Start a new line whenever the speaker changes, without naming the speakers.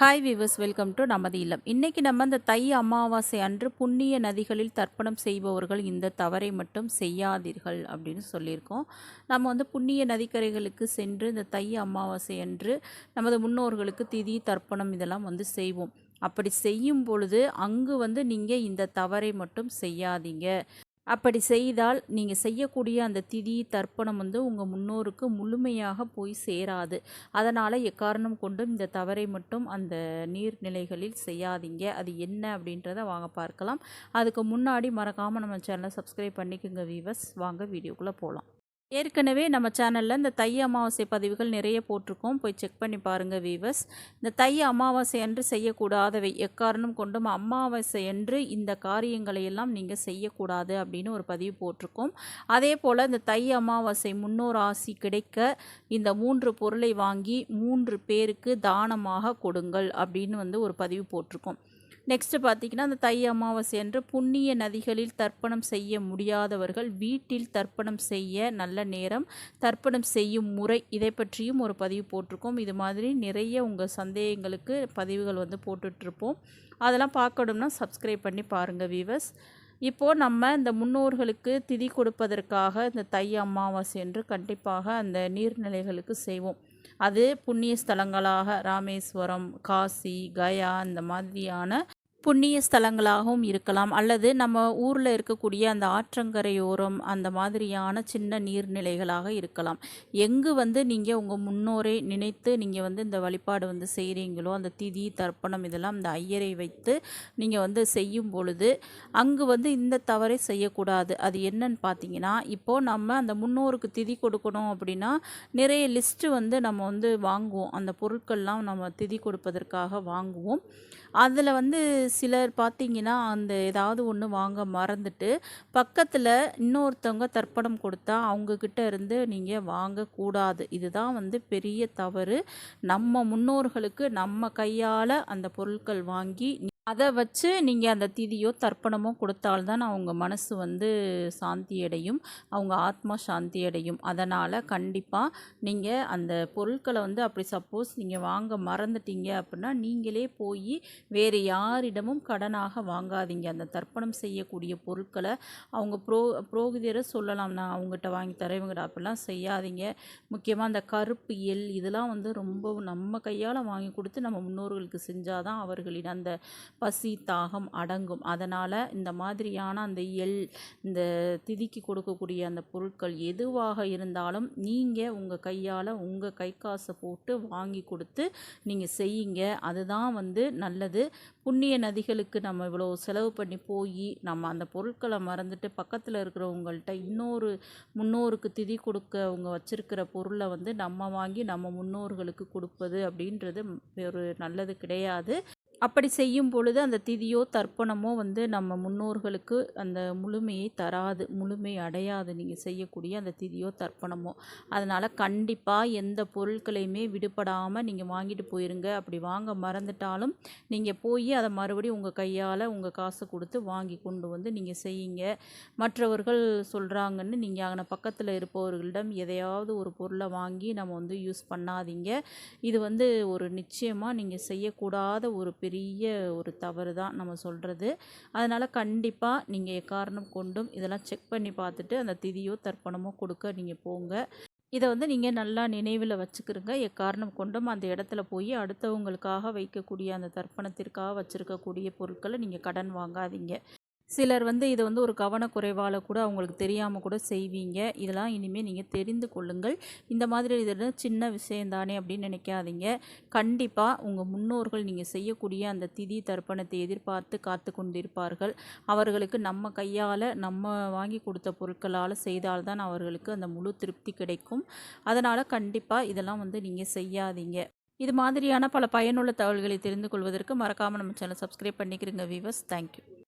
Hi viewers welcome to நமது இல்லம். இன்றைக்கி நம்ம இந்த தை அமாவாசை அன்று புண்ணிய நதிகளில் தர்ப்பணம் செய்பவர்கள் இந்த தவறை மட்டும் செய்யாதீர்கள் அப்படின்னு சொல்லியிருக்கோம். நம்ம வந்து புண்ணிய நதிக்கரைகளுக்கு சென்று இந்த தை அமாவாசை அன்று நமது முன்னோர்களுக்கு திதி தர்ப்பணம் இதெல்லாம் வந்து செய்வோம். அப்படி செய்யும் பொழுது அங்கு வந்து நீங்கள் இந்த தவறை மட்டும் செய்யாதீங்க. அப்படி செய்தால் நீங்கள் செய்யக்கூடிய அந்த திதி தர்ப்பணம் வந்து உங்கள் முன்னோருக்கு முழுமையாக போய் சேராது. அதனால் எக்காரணம் கொண்டும் இந்த தவறை மட்டும் அந்த நீர்நிலைகளில் செய்யாதீங்க. அது என்ன அப்படின்றத வாங்க பார்க்கலாம். அதுக்கு முன்னாடி மறக்காமல் நம்ம சேனலை சப்ஸ்கிரைப் பண்ணிக்கோங்க வீவர்ஸ் வாங்க வீடியோக்குள்ளே போகலாம் ஏற்கனவே நம்ம சேனலில் இந்த தை அமாவாசை பதிவுகள் நிறைய போட்டிருக்கோம். போய் செக் பண்ணி பாருங்கள் வீவர்ஸ் இந்த தை அமாவாசை அன்று செய்யக்கூடாதவை எக்காரணம் கொண்டும் அமாவாசை அன்று இந்த காரியங்களை எல்லாம் நீங்கள் செய்யக்கூடாது அப்படின்னு ஒரு பதிவு போட்டிருக்கோம். அதே போல் இந்த தை அமாவாசை முன்னோர் ஆசி கிடைக்க இந்த மூன்று பொருளை வாங்கி மூன்று பேருக்கு தானமாக கொடுங்கள் அப்படின்னு வந்து ஒரு பதிவு போட்டிருக்கோம். நெக்ஸ்ட்டு பார்த்திங்கன்னா அந்த தை அமாவாசை என்று புண்ணிய நதிகளில் தர்ப்பணம் செய்ய முடியாதவர்கள் வீட்டில் தர்ப்பணம் செய்ய நல்ல நேரம் தர்ப்பணம் செய்யும் முறை இதை பற்றியும் ஒரு பதிவு போட்டிருக்கோம். இது மாதிரி நிறைய உங்கள் சந்தேகங்களுக்கு பதிவுகள் வந்து போட்டுட்ருப்போம் அதெல்லாம் பார்க்கணும்னா சப்ஸ்கிரைப் பண்ணி பாருங்கள் வீவர்ஸ் இப்போது நம்ம இந்த முன்னோர்களுக்கு திதி கொடுப்பதற்காக இந்த தை அமாவாசை என்று கண்டிப்பாக அந்த நீர்நிலைகளுக்கு செய்வோம். அது புண்ணிய ஸ்தலங்களாக ராமேஸ்வரம் காசி கயா இந்த மாதிரியான புண்ணிய ஸ்தலங்களாகவும் இருக்கலாம். அல்லது நம்ம ஊரில் இருக்கக்கூடிய அந்த ஆற்றங்கரையோரம் அந்த மாதிரியான சின்ன நீர்நிலைகளாக இருக்கலாம். எங்கு வந்து நீங்கள் உங்கள் முன்னோரை நினைத்து நீங்கள் வந்து இந்த வழிபாடு வந்து செய்கிறீங்களோ அந்த திதி தர்ப்பணம் இதெல்லாம் இந்த ஐயரை வைத்து நீங்கள் வந்து செய்யும் பொழுது அங்கு வந்து இந்த தவறை செய்யக்கூடாது. அது என்னன்னு பார்த்தீங்கன்னா இப்போது நம்ம அந்த முன்னோருக்கு திதி கொடுக்கணும் அப்படின்னா நிறைய லிஸ்ட்டு வந்து நம்ம வந்து வாங்குவோம். அந்த பொருட்கள்லாம் நம்ம திதி கொடுப்பதற்காக வாங்குவோம். அதில் வந்து சிலர் பார்த்தீங்கன்னா அந்த ஏதாவது ஒன்று வாங்க மறந்துட்டு பக்கத்தில் இன்னொருத்தவங்க தர்ப்பணம் கொடுத்தா அவங்கக்கிட்ட இருந்து நீங்கள் வாங்கக்கூடாது இதுதான் வந்து பெரிய தவறு. நம்ம முன்னோர்களுக்கு நம்ம கையால் அந்த பொருட்கள் வாங்கி அதை வச்சு நீங்கள் அந்த திதியோ தர்ப்பணமோ கொடுத்தால்தான் அவங்க மனசு வந்து சாந்தி அடையும். அவங்க ஆத்மா சாந்தி அடையும். அதனால் கண்டிப்பாக நீங்கள் அந்த பொருட்களை வந்து அப்படி சப்போஸ் நீங்கள் வாங்க மறந்துட்டீங்க அப்படின்னா நீங்களே போய் வேறு யாரிடமும் கடனாக வாங்காதீங்க. அந்த தர்ப்பணம் செய்யக்கூடிய பொருட்களை அவங்க புரோ புரோகிதரை சொல்லலாம். நான் அவங்ககிட்ட வாங்கி தரேன் இவங்ககிட்ட அப்படிலாம் செய்யாதீங்க. முக்கியமாக அந்த கருப்பு எல் இதெல்லாம் வந்து ரொம்ப நம்ம கையால் வாங்கி கொடுத்து நம்ம முன்னோர்களுக்கு செஞ்சால் தான் அவர்களின் அந்த பசி தாகம் அடங்கும். அதனால் இந்த மாதிரியான அந்த எள் இந்த திதிக்கு கொடுக்கக்கூடிய அந்த பொருட்கள் எதுவாக இருந்தாலும் நீங்கள் உங்கள் கையால் உங்கள் கை காசை போட்டு வாங்கி கொடுத்து நீங்கள் செய்யுங்க. அதுதான் வந்து நல்லது. புண்ணிய நதிகளுக்கு நம்ம இவ்வளோ செலவு பண்ணி போய் நம்ம அந்த பொருட்களை மறந்துட்டு பக்கத்தில் இருக்கிறவங்கள்ட்ட இன்னொரு முன்னோருக்கு திதி கொடுக்க அவங்க வச்சுருக்கிற பொருளை வந்து நம்ம வாங்கி நம்ம முன்னோர்களுக்கு கொடுப்பது அப்படின்றது ஒரு நல்லது கிடையாது. அப்படி செய்யும் பொழுது அந்த திதியோ தர்ப்பணமோ வந்து நம்ம முன்னோர்களுக்கு அந்த முழுமையை தராது முழுமை அடையாது. நீங்கள் செய்யக்கூடிய அந்த திதியோ தர்ப்பணமோ. அதனால் கண்டிப்பாக எந்த பொருட்களையுமே விடுபடாமல் நீங்கள் வாங்கிட்டு போயிருங்க. அப்படி வாங்க மறந்துட்டாலும் நீங்கள் போய் அதை மறுபடியும் உங்கள் கையால் உங்கள் காசு கொடுத்து வாங்கி கொண்டு வந்து நீங்கள் செய்யுங்க. மற்றவர்கள் சொல்கிறாங்கன்னு நீங்கள் அங்கே பக்கத்தில் இருப்பவர்களிடம் எதையாவது ஒரு பொருளை வாங்கி நம்ம வந்து யூஸ் பண்ணாதீங்க. இது வந்து ஒரு நிச்சயமாக நீங்கள் செய்யக்கூடாத ஒரு பெரிய ஒரு தவறு தான் நம்ம சொல்கிறது அதனால் கண்டிப்பாக நீங்கள் எக்காரணம் கொண்டும் இதெல்லாம் செக் பண்ணி பார்த்துட்டு அந்த திதியோ தர்ப்பணமோ கொடுக்க நீங்கள் போங்க. இதை வந்து நீங்கள் நல்லா நினைவில் வச்சுக்கிறங்க எக்காரணம் கொண்டும் அந்த இடத்துல போய் அடுத்தவங்களுக்காக வைக்கக்கூடிய அந்த தர்ப்பணத்திற்காக வச்சுருக்கக்கூடிய பொருட்களை நீங்கள் கடன் வாங்காதீங்க. சிலர் வந்து இதை வந்து ஒரு கவனக்குறைவால் கூட அவங்களுக்கு தெரியாமல் கூட செய்வீங்க. இதெல்லாம் இனிமேல் நீங்கள் தெரிந்து கொள்ளுங்கள். இந்த மாதிரி இதில் சின்ன விஷயந்தானே அப்படின்னு நினைக்காதீங்க. கண்டிப்பாக உங்கள் முன்னோர்கள் நீங்கள் செய்யக்கூடிய அந்த திதி தர்ப்பணத்தை எதிர்பார்த்து காத்து கொண்டிருப்பார்கள். அவர்களுக்கு நம்ம கையால் நம்ம வாங்கி கொடுத்த பொருட்களால் செய்தால்தான் அவர்களுக்கு அந்த முழு திருப்தி கிடைக்கும். அதனால் கண்டிப்பாக இதெல்லாம் வந்து நீங்கள் செய்யாதீங்க. இது மாதிரியான பல பயனுள்ள தகவல்களை தெரிந்து கொள்வதற்கு மறக்காமல் நம்ம சேனல் சப்ஸ்கிரைப் பண்ணிக்கிறீங்க வீவர்ஸ் தேங்க்யூ